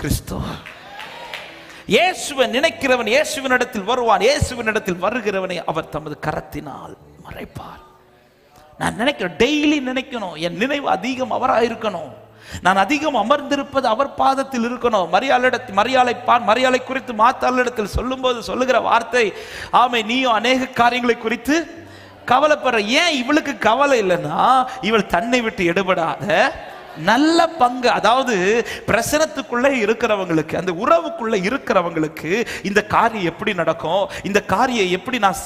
கிறிஸ்து. இயேசுவை நினைக்கிறவன் இயேசுவினிடத்தில் வருவான் இயேசுவினிடத்தில் வருகிறவனை அவர் தமது கரத்தினால் மறைப்பார். நான் நினைக்கிறேன் டெய்லி நினைக்கணும் என் நினைவு அதிகம் அவராக இருக்கணும். நான் அதிகம் அமர்ந்திருப்பது அவர் பாதத்தில் இருக்கணும். மரியாளிடத்தில் மரியாதை பார் மரியாதை குறித்து மாத்தாளிடத்தில் சொல்லும்போது சொல்லுகிற வார்த்தை ஆமை நீயும் அநேக காரியங்களை குறித்து கவலைப்படுற. ஏன் இவளுக்கு கவலை இல்லைன்னா இவள் தன்னை விட்டு எடுபடாத நல்ல பங்கு அதாவது பிரசனத்துக்குள்ளே இருக்கிறவங்களுக்கு அந்த உறவுக்குள்ள இருக்கிறவங்களுக்கு இந்த காரியம் எப்படி நடக்கும் இந்த காரியம் எப்படி நான்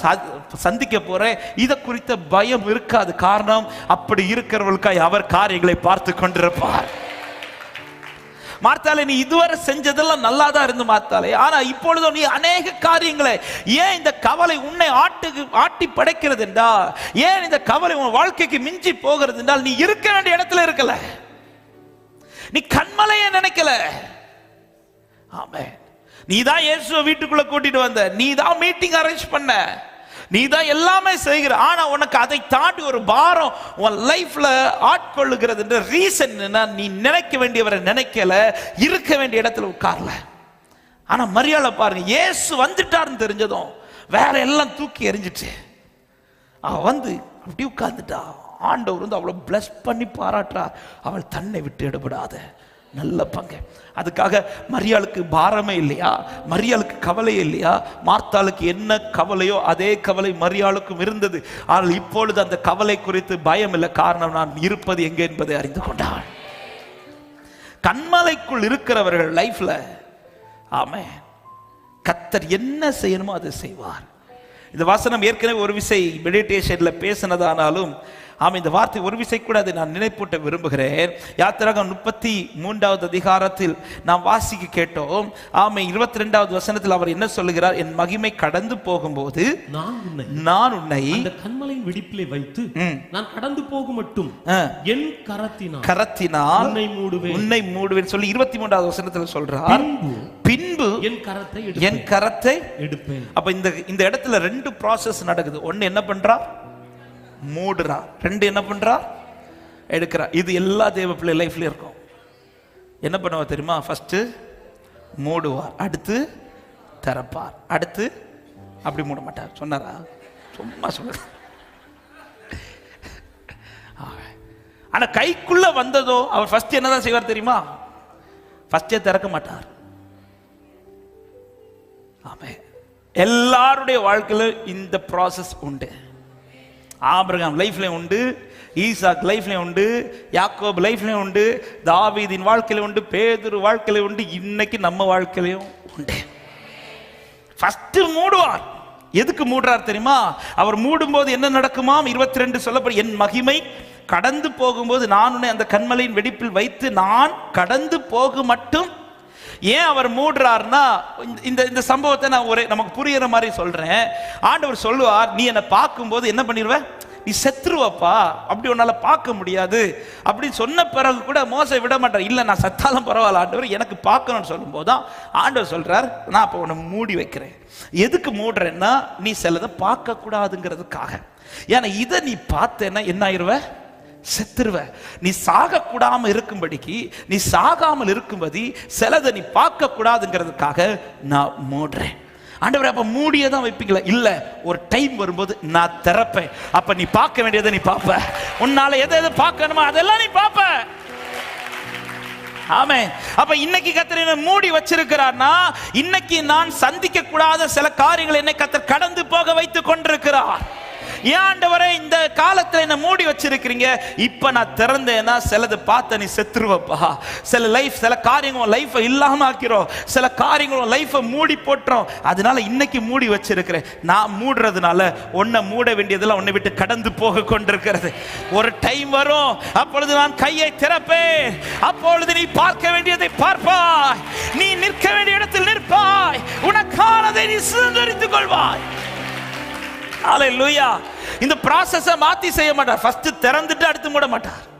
சந்திக்க போறேன் இதை குறித்த பயம் இருக்காது. காரணம் அப்படி இருக்கிறவர்களுக்காய் அவர் காரியங்களை பார்த்து கொண்டிருப்பார். மார்த்தாலே நீ இதுவரை செஞ்சதெல்லாம் நல்லா தான் இருந்து மார்த்தாலே. ஆனா இப்பொழுதும் நீ அநேக காரியங்களை ஏன் இந்த கவலை உன்னை ஆட்டு ஆட்டி படைக்கிறது என்றால் ஏன் இந்த கவலை உன் வாழ்க்கைக்கு மிஞ்சி போகிறது என்றால் நீ இருக்க வேண்டிய இடத்துல இருக்கல. நீ கண்மலைய நினைக்கல. ஆமே நீ தான் இயேசுவை வீட்டுக்குள்ள கூட்டிட்டு வந்த. நீ தான் மீட்டிங் அரேஞ்ச் பண்ண. நீ தான் எல்லாமே செய்கிற. ஆனா உனக்கு அதை தாண்டி ஒரு பாரம் உன் லைஃப்ல ஆட்கொள்ளுகிறது ரீசன் நீ நினைக்க வேண்டியவரை நினைக்கல. இருக்க வேண்டிய இடத்துல உட்கார்ல. ஆனா மரியாதை பாருங்க. இயேசு வந்துட்டாருன்னு தெரிஞ்சதும் வேற எல்லாம் தூக்கி எறிஞ்சிட்டு. அவ வந்து அப்படி உட்கார்ந்துட்டா ஆண்டவர் வந்து அவளை பிளஸ் பண்ணி பாராட்டுறா அவள் தன்னை விட்டு எடுபடாத. நல்ல பங்கு. அதுக்காக மரியாளுக்கு பாரமே இல்லையா? மரியாளுக்கு கவலை இல்லையா? மார்த்தாளுக்கு என்ன கவலையோ அதே கவலை மரியாளுக்கும் இருந்தது. ஆனால் இப்பொழுது அந்த கவலை குறித்து பயம் இல்லை. காரணம் நான் இருப்பது எங்கே என்பதை அறிந்து கொண்டாள். கண்மலைக்குள் இருக்கிறவர்கள் லைஃப்ல ஆமே கத்தர் என்ன செய்யணுமோ அதை செய்வார். இந்த வசனம் ஏற்கனவே ஒரு விசை மெடிடேஷன்ல பேசினதானாலும் ஆமா இந்த வார்த்தை ஒரு விசை கூட அதை நான் நினைப்பூட்ட விரும்புகிறேன். யாத்திராகம் முப்பத்தி மூன்றாவது அதிகாரத்தில் நாம் வாசிக்க கேட்டோம். ஆமை இருபத்தி ரெண்டாவது வசனத்தில் அவர் என்ன சொல்லுகிறார்? என் மகிமை கடந்து போகும்போது நான் உன்னை நான் உன்னை அந்த கண்மலையின் வெடிப்பிலே வைத்து. நான் கடந்து போகும் மட்டும் என் கரத்தினால் கரத்தினால் உன்னை மூடுவேன். உன்னை மூடுவேன் சொல்லி இருபத்தி மூன்றாவது வசனத்தில் சொல்றார். பின்பு என் கரத்தை என் கரத்தை எடுப்பேன். அப்ப இந்த இந்த இடத்துல ரெண்டு ப்ராசஸ் நடக்குது. ஒன்னு என்ன பண்றா? மூடுறா. ரெண்டு என்ன பண்றா? எடுக்கிறா. இது எல்லா தேவ பிள்ளை லைஃப்ல இருக்கும். என்ன பண்ணுவா தெரியுமா? ஃபர்ஸ்ட் மூடுவார் அடுத்து திறப்பார் அடுத்து அப்படி மூட மாட்டார் சொன்னாரா? சும்மா சொல்ல ஆனா கைக்குள்ள வந்ததோ அவர் ஃபர்ஸ்ட் என்னதான் செய்வார் தெரியுமா? ஃபர்ஸ்டே திறக்க மாட்டார். ஆமே எல்லாருடைய வாழ்க்கையில இந்த ப்ராசஸ் உண்டு. ஆபிரகாம் லைஃப்லேயும் உண்டு ஈசாக் லைஃப்லேயும் உண்டு யாக்கோப் லைஃப்லேயும் உண்டு தாவீதின் வாழ்க்கையில உண்டு பேதுரு வாழ்க்கையில உண்டு இன்னைக்கு நம்ம வாழ்க்கையிலையும் உண்டு. ஃபஸ்ட்டு மூடுவார். எதுக்கு மூடுறார் தெரியுமா? அவர் மூடும்போது என்ன நடக்குமாம்? இருபத்தி ரெண்டு சொல்லப்படும் என் மகிமை கடந்து போகும்போது நான் உன்னை அந்த கண்மலையின் வெடிப்பில் வைத்து நான் கடந்து போக மட்டும் ஏன் அவர் மூடுறார்னா இந்த- இந்த இந்த சம்பவத்தை நான் ஒரே நமக்கு புரியுற மாதிரி சொல்றேன். ஆண்டவர் சொல்லுவார் நீ என்னை பார்க்கும்போது என்ன பண்ணிடுவ நீ செத்துருவப்பா. அப்படி உன்னால பார்க்க முடியாது. அப்படின்னு சொன்ன பிறகு கூட மோசை விட மாட்டார். இல்லை நான் சத்தாலும் பரவாயில்ல ஆண்டவர் எனக்கு பார்க்கணும்னு சொல்லும்போது தான் ஆண்டவர் சொல்றார் நான் அப்போ உன்னை மூடி வைக்கிறேன். எதுக்கு மூடுறேன்னா நீ சிலதை பார்க்க கூடாதுங்கிறதுக்காக ஏன்னா இதை நீ பார்த்தேன்னா என்ன ஆயிருவ? செத்துருவ. நீ சாக கூடாமல் இருக்கும்படிக்கு நீ சாகாமல் இருக்கும்படி சிலதை நீ பார்க்க கூடாதுங்கிறதுக்காக நான் மூடுறேன். ஆண்டவர் அப்ப மூடியே தான் வைப்பீங்களா? இல்ல ஒரு டைம் வரும்போது நான் திறப்பேன். அப்ப நீ பார்க்க வேண்டியதை நீ பார்ப்ப. உன்னால எதை எதை பார்க்கணுமோ அதெல்லாம் நீ பார்ப்ப. ஆமே அப்ப இன்னைக்கு கத்தர் என்ன மூடி வச்சிருக்கிறார்னா இன்னைக்கு நான் சந்திக்க கூடாத சில காரியங்களை என்னை கத்தர் கடந்து போக வைத்துக் கொண்டிருக்கிறார். ஏன் ஆண்டவரே இந்த காலத்துல என்ன மூடி வச்சிருக்கிறீங்க? இப்ப நான் திறந்தேன்னா சிலது பார்த்த நீ செத்துருவப்பா. சில லைஃப் சில காரியங்களும் லைஃபை இல்லாம ஆக்கிறோம். சில காரியங்களும் லைஃபை மூடி போட்டுறோம். அதனால இன்னைக்கு மூடி வச்சிருக்கிறேன். நான் மூடுறதுனால உன்னை மூட வேண்டியதெல்லாம் உன்னை விட்டு கடந்து போக கொண்டிருக்கிறது. ஒரு டைம் வரும். அப்பொழுது நான் கையை திறப்பேன். அப்பொழுது நீ பார்க்க வேண்டிய ஆலை லூயா இந்த ப்ராசஸை மாத்தி செய்ய மாட்டார். ஃபர்ஸ்ட் திறந்துட்டு அடுத்து மூட மாட்டார்.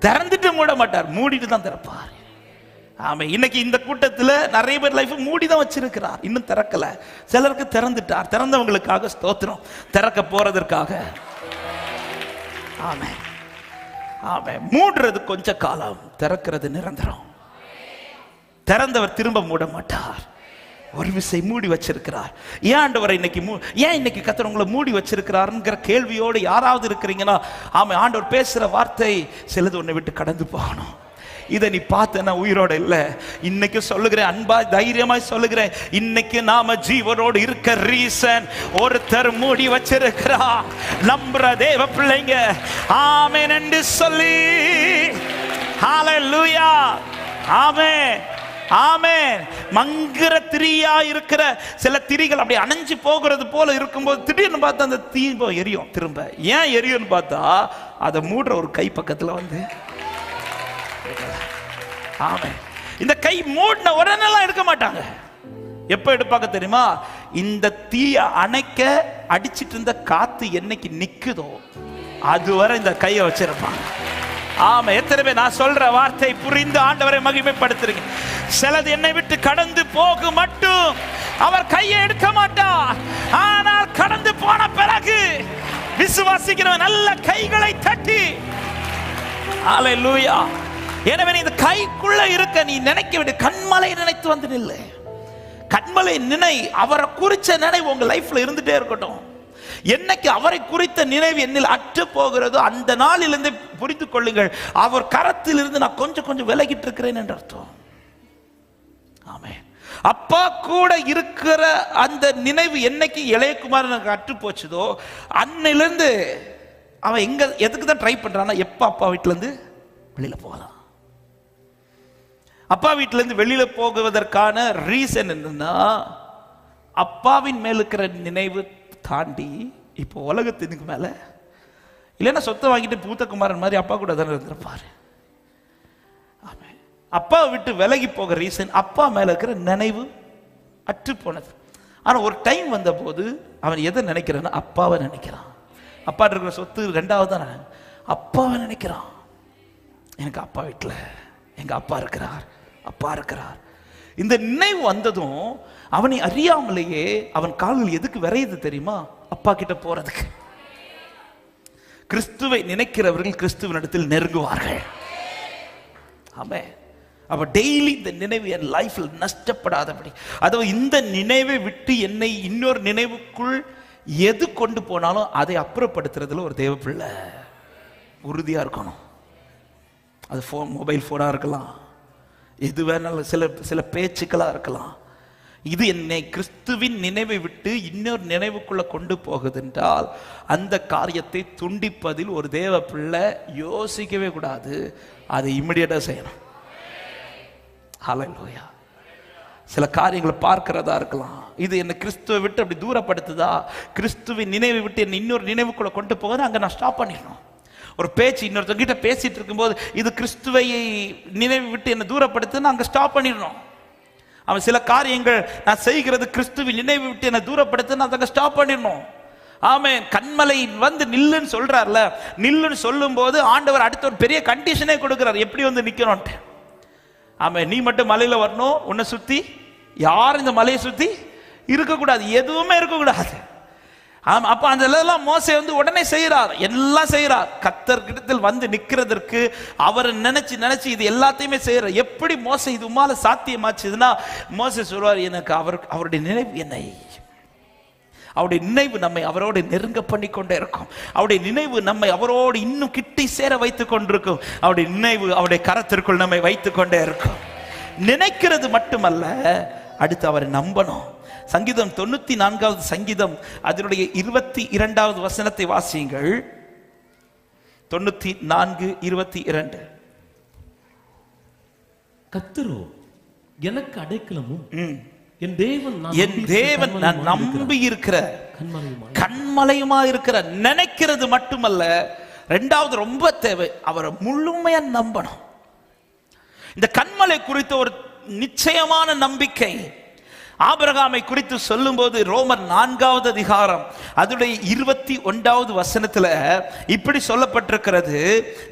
திறந்துட்டு மூட மாட்டார். மூடிட்டு தான் திறப்பார். ஆமா இன்னைக்கு இந்த கூட்டத்துல நிறைய பேர் லைஃப் மூடி தான் வச்சிருக்கிறார். இன்னும் திறக்கல. சிலருக்கு திறந்துட்டார். திறந்தவங்களுக்காக ஸ்தோத்திரம். திறக்க போறதற்காக. ஆமே. ஆமே மூடுறது கொஞ்ச காலம். திறக்கிறது நிரந்தரம். திறந்தவர் திரும்ப மூட மாட்டார். ஒரு விசை மூடி வச்சிருக்கிறார். ஏன் ஆண்டவரை இன்னைக்கு மூ ஏன் இன்னைக்கு கத்தர் உங்களை மூடி வச்சிருக்கிறாருங்கிற கேள்வியோடு யாராவது இருக்கிறீங்கன்னா ஆமாம் ஆண்டவர் பேசுகிற வார்த்தை சிலது உன்னை விட்டு கடந்து போகணும். இதை நீ பார்த்தனா உயிரோட இல்லை. இன்னைக்கு சொல்லுகிறேன் அன்பா தைரியமாய் சொல்லுகிறேன். இன்னைக்கு நாம ஜீவனோடு இருக்க ரீசன் ஒருத்தர் மூடி வச்சிருக்கிறா நம்புற தேவ பிள்ளைங்க ஆமென் என்று சொல்லி ஹalleluya ஆமென். ஆமே மங்குற திரியா இருக்கிற சில திரிகள் அப்படி அணைஞ்சு போகிறது போல இருக்கும்போது திடீர்னு பார்த்தா அந்த தீபம் எரியும் திரும்ப. ஏன் எரியும்னு பார்த்தா அதை மூடுற ஒரு கை பக்கத்துல வந்து ஆமே இந்த கை மூடின உடனெல்லாம் எடுக்க மாட்டாங்க. எப்ப எடுப்பாங்க தெரியுமா? இந்த தீய அணைக்க அடிச்சிட்டு இருந்த காத்து என்னைக்கு நிக்குதோ அதுவரை இந்த கையை வச்சிருப்பாங்க. ஆமா எத்தனை பேர் நான் சொல்ற வார்த்தை புரிந்து ஆண்டவரை மகிமைப்படுத்துறீங்க. சிலது என்னை விட்டு கடந்து போகு மட்டும் அவர் கையை எடுக்க மாட்டார் ஆனால் கடந்து போன பிறகு விசுவாசிக்கிறவன் நல்ல கைகளை தட்டி ஹalleluya. எனவே நீ இந்த கைக்குள்ள இருக்க நீ நினைக்க விடு கண்மலை நினைத்து வந்து நில்லு. கண்மலை நினை அவரை குறிச்ச நினைவு உங்க லைஃப்ல இருந்துட்டே இருக்கட்டும். என்னைக்கு அவரை குறித்த நினைவு என்னில் அற்று போகிறதோ அந்த நாளிலிருந்து புரிந்து கொள்ளுங்கள். அவர் கரத்திலிருந்து நான் கொஞ்சம் கொஞ்சம் விலகிட்டு இருக்கிறேன் என்று அர்த்தம். ஆமே அப்பா கூட இருக்கிற அந்த நினைவு என்னைக்கு இளையகுமார் எனக்கு அற்று போச்சுதோ அன்னிலிருந்து அவன் எங்க எதுக்கு தான் ட்ரை பண்றான்னா எப்ப அப்பா வீட்டுல இருந்து வெளியில போகலாம் அப்பா வீட்டுல இருந்து வெளியில போகுவதற்கான ரீசன் என்னன்னா அப்பாவின் மேல் இருக்கிற நினைவு தாண்டி இப்போ உலகத்தினுக்கு மேல இல்லைன்னா சொத்தை வாங்கிட்டு பூத்தகுமாரன் மாதிரி அப்பா கூட தானே இருந்திருப்பாரு. அப்பாவை விட்டு விலகி போக ரீசன் அப்பா மேல இருக்கிற நினைவு அற்று போனது. ஆனா ஒரு டைம் வந்த போது அவன் எதை நினைக்கிறான்னு அப்பாவை நினைக்கிறான். அப்பா இருக்கிற சொத்து ரெண்டாவது தான்? அப்பாவை நினைக்கிறான். எனக்கு அப்பா வீட்டில் எங்க அப்பா இருக்கிறார் அப்பா இருக்கிறார். இந்த நினைவு வந்ததும் அவனை அறியாமலேயே அவன் கால்கள் எதுக்கு விரையுது தெரியுமா? அப்பா கிட்ட போறதுக்கு. கிறிஸ்துவை நினைக்கிறவர்கள் கிறிஸ்துவனிடத்தில் நெருங்குவார்கள். ஆமே அப்போ டெய்லி இந்த நினைவு என் லைஃப்பில் நஷ்டப்படாதபடி. அதாவது இந்த நினைவை விட்டு என்னை இன்னொரு நினைவுக்குள் எது கொண்டு போனாலும் அதை அப்புறப்படுத்துறதுல ஒரு தேவ பிள்ளை. இருக்கணும். அது ஃபோன் மொபைல் ஃபோனாக இருக்கலாம். எது வேணாலும் சில சில பேச்சுக்களாக இருக்கலாம். இது என்னை கிறிஸ்துவின் நினைவை விட்டு இன்னொரு நினைவுக்குள்ளே கொண்டு போகுது என்றால் அந்த காரியத்தை துண்டிப்பதில் ஒரு தேவ பிள்ளை யோசிக்கவே கூடாது. அதை இமிடியட்டாக செய்யணும். ஹலோயா சில காரியங்களை பார்க்கிறதா இருக்கலாம். இது என்ன கிறிஸ்துவை விட்டு அப்படி தூரப்படுத்துதா? கிறிஸ்துவின் நினைவை விட்டு என்ன இன்னொரு நினைவுக்குள்ள கொண்டு போகுது? அங்கே நான் ஸ்டாப் பண்ணிடணும். ஒரு பேச்சு இன்னொருத்தங்கிட்ட பேசிட்டு இருக்கும்போது இது கிறிஸ்துவை நினைவு விட்டு என்ன தூரப்படுத்துன்னு அங்கே ஸ்டாப் பண்ணிடணும். அவன் சில காரியங்கள் நான் செய்கிறது கிறிஸ்துவின் நினைவு விட்டு என்ன தூரப்படுத்துன்னு அதை ஸ்டாப் பண்ணிடணும். ஆமே கண்மலை வந்து நில்லுன்னு சொல்றாருல. நில்லுன்னு சொல்லும்போது ஆண்டவர் அடுத்த ஒரு பெரிய கண்டிஷனே கொடுக்குறாரு. எப்படி வந்து நிற்கணும்ன்ட்டு ஆமாம் நீ மட்டும் மலையில் வரணும் உன்னை சுற்றி யாரும் இந்த மலையை சுற்றி இருக்கக்கூடாது. எதுவுமே இருக்கக்கூடாது. ஆமாம் அப்போ அந்த இதெல்லாம் மோசை வந்து உடனே செய்கிறார் எல்லாம் செய்கிறார் கத்தர் கிட்டத்தில் வந்து நிற்கிறதற்கு அவரை நினச்சி நினச்சி இது எல்லாத்தையுமே செய்கிறார் எப்படி மோசை இது உமால சாத்தியமாச்சுதுன்னா மோசை சொல்வார் எனக்கு அவர் அவருடைய நினைவு என்னை அவருடைய நினைவு நம்மை அவரோடு நெருங்க பண்ணி கொண்டே இருக்கும். அவருடைய நினைவு நம்மை அவரோடு இன்னும் கிட்டி சேர வைத்துக் கொண்டிருக்கும். அவருடைய நினைவு அவருடைய கரத்திற்குள் நம்மை வைத்துக் கொண்டே இருக்கும். நினைக்கிறது மட்டுமல்ல அடுத்து அவரை நம்பணும். சங்கீதம் தொண்ணூத்தி நான்காவது சங்கீதம் அதனுடைய இருபத்தி இரண்டாவது வசனத்தை வாசியுங்கள். தொண்ணூத்தி நான்கு இருபத்தி இரண்டு. கத்தரோ எனக்கு அடைக்கலமும் ம். என் தேவன் நான் என் நான் நம்பி இருக்கிற கண்மலையுமா இருக்கிற நினைக்கிறது மட்டுமல்ல ரெண்டாவது ரொம்ப தேவை அவரை முழுமையா நம்பணும். இந்த கண்மலை குறித்த ஒரு நிச்சயமான நம்பிக்கை ஆபிரகாமை குறித்து சொல்லும்போது ரோமர் நான்காவது அதிகாரம் அதனுடைய இருபத்தி ஒன்றாவது வசனத்துல இப்படி சொல்லப்பட்டிருக்கிறது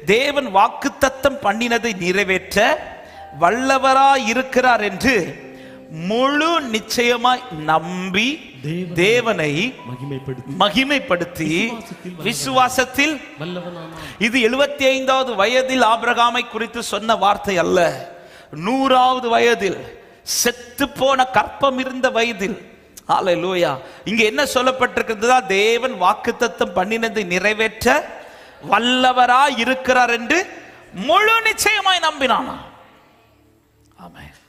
தேவன் வாக்குத்தத்தம் பண்ணினதை நிறைவேற்ற வல்லவராய் இருக்கிறார் என்று முழு நிச்சயமாய் நம்பி தேவனை மகிமைப்படுத்தி விசுவாசத்தில் இது எழுபத்தி ஐந்தாவது வயதில் ஆபிரகாமை குறித்து சொன்ன வார்த்தை அல்ல. நூறாவது வயதில் செத்து போன கற்பம் இருந்த வயதில். ஹalleluya இங்க என்ன சொல்லப்பட்டிருக்கிறதா தேவன் வாக்குத்தத்தம் பண்ணினதை நிறைவேற்ற வல்லவராய் இருக்கிறார் என்று முழு நிச்சயமாய் நம்பினானா ஆமென்.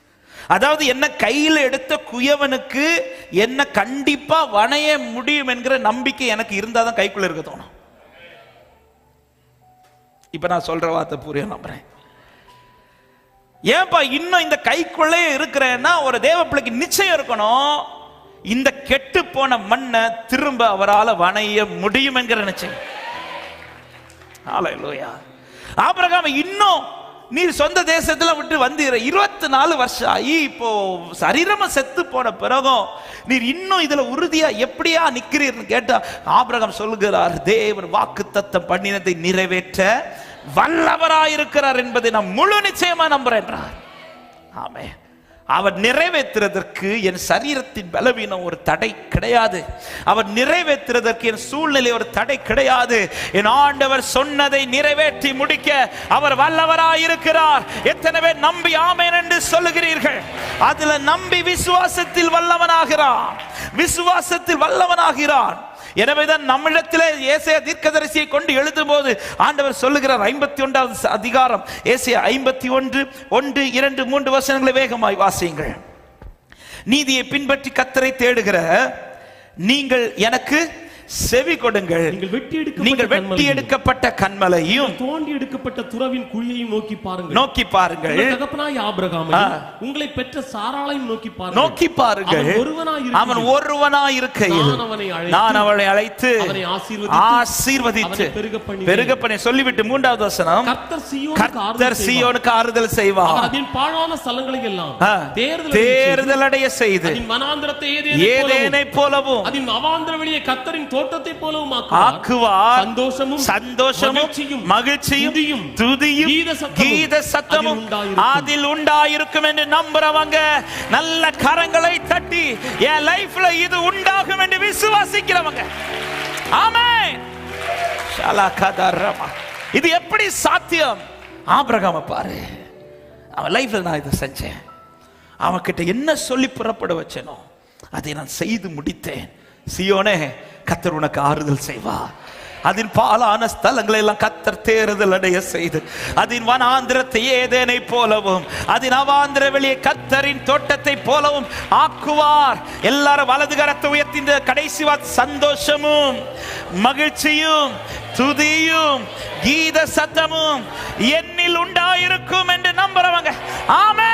அதாவது என்ன கையில் எடுத்த குயவனுக்கு என்ன கண்டிப்பா வணைய முடியும் என்கிற நம்பிக்கை எனக்கு இருந்தாதான் கைக்குள்ள இருக்க தோணும். இப்ப நான் சொல்ற வார்த்தை புரிய நம்புறேன். ஏன்பா இன்னும் இந்த கைக்குள்ளே இருக்கிறேன்னா ஒரு தேவ பிள்ளைக்கு நிச்சயம் இருக்கணும். இந்த கெட்டு போன மண்ணை திரும்ப அவரால் வணைய முடியும் என்கிற நிச்சயம். ஹalleluya ஆபிரகாம் இன்னும் நீர் சொந்த தேசத்துல விட்டு வந்தீர. இருபத்தி நாலு வருஷம் ஆகி இப்போ சரீரமா செத்து போன பிறகும் நீர் இன்னும் இதுல உறுதியா எப்படியா நிக்கிறீர்னு கேட்டா ஆபிரகம் சொல்லுகிறார் தேவன் வாக்கு தத்தம் பண்ணினதை நிறைவேற்ற வல்லவராயிருக்கிறார் என்பதை நான் முழு நிச்சயமா நம்புறேன் ஆமே அவர் நிறைவேற்றுறதற்கு என் சரீரத்தின் பலவீனம் ஒரு தடை கிடையாது. அவர் நிறைவேற்றுறதற்கு என் சூழ்நிலை ஒரு தடை கிடையாது. என் ஆண்டவர் சொன்னதை நிறைவேற்றி முடிக்க அவர் வல்லவராயிருக்கிறார். எத்தனை பேர் நம்பி ஆமேன் என்று சொல்லுகிறீர்கள்? அதுல நம்பி விசுவாசத்தில் வல்லவனாகிறான் விசுவாசத்தில் வல்லவனாகிறான் எனவேதான் நம்மிடத்திலே ஏசைய தீர்க்கதரிசியை கொண்டு எழுதும் போது ஆண்டவர் சொல்லுகிறார் ஐம்பத்தி ஒன்றாவது அதிகாரம். ஏசைய ஐம்பத்தி ஒன்று ஒன்று இரண்டு மூன்று வசனங்களை வேகமாய் வாசியுங்கள். நீதியை பின்பற்றி கத்தரை தேடுகிற நீங்கள் எனக்கு செவி கொடுங்கள். நீங்கள் வெட்டி எடுக்கப்பட்ட கண்மலையும் தோண்டி எடுக்கப்பட்ட துறவின் குழியையும் நோக்கி பாருங்கள். நோக்கி பாருங்கள். தகப்பனாய் ஆபிரகாமையும் உங்களை பெற்ற சாராளையும் நோக்கி பாருங்கள். நோக்கி பாருங்கள். ஒருவனாய் அவன் ஒருவனாய் இருக்கையில். நான் அவளை அழைத்து ஆசீர்வதித்து. பெருக பண்ணி சொல்லிவிட்டு மூன்றாவது வசனம். கர்த்தர் சீயோனுக்கு ஆறுதல் செய்வார். அதின் பாழான ஸ்தலங்களை எல்லாம் தேர்தல் அடைய செய்து போலவும், ஏதேனை போலவும் அதின் அவாந்திர வெளியை கத்தரின் தோட்டத்தை போலவும் ஆக்குவார். சந்தோஷமும் சந்தோஷமும் மகிழ்ச்சியும், துதியும், கீத சத்தமும் அதில் உண்டாயிருக்கும். என்று நம்புறவங்க நல்ல கரங்களை தட்டி என் லைஃப்ல இது உண்டாகும் என்று விசுவாசிக்கிறவங்க ஷலகதரமா. இது எப்படி சாத்தியம் ஆபிரகாம பாரு அவன் லைஃப்ல நான் இதை செஞ்சேன் அவன்கிட்ட என்ன சொல்லி புறப்பட வச்சேனோ அதை நான் செய்து முடித்தேன் சியோனே கத்தர் உனக்கு ஆறுதல் செய்வார் அதன் பாலான ஸ்தலங்களை எல்லாம் கத்தர் தேறுதல் அடைய செய்து அதன் வனாந்திரத்தை ஏதேனை போலவும் அதன் அவாந்திர வெளியே கத்தரின் தோட்டத்தை போலவும் ஆக்குவார். எல்லாரும் வலது கரத்தை உயர்த்தி இந்த கடைசி சந்தோஷமும் மகிழ்ச்சியும் துதியும் கீத சத்தமும் என்னில் உண்டாயிருக்கும் என்று நம்புறவங்க. ஆமே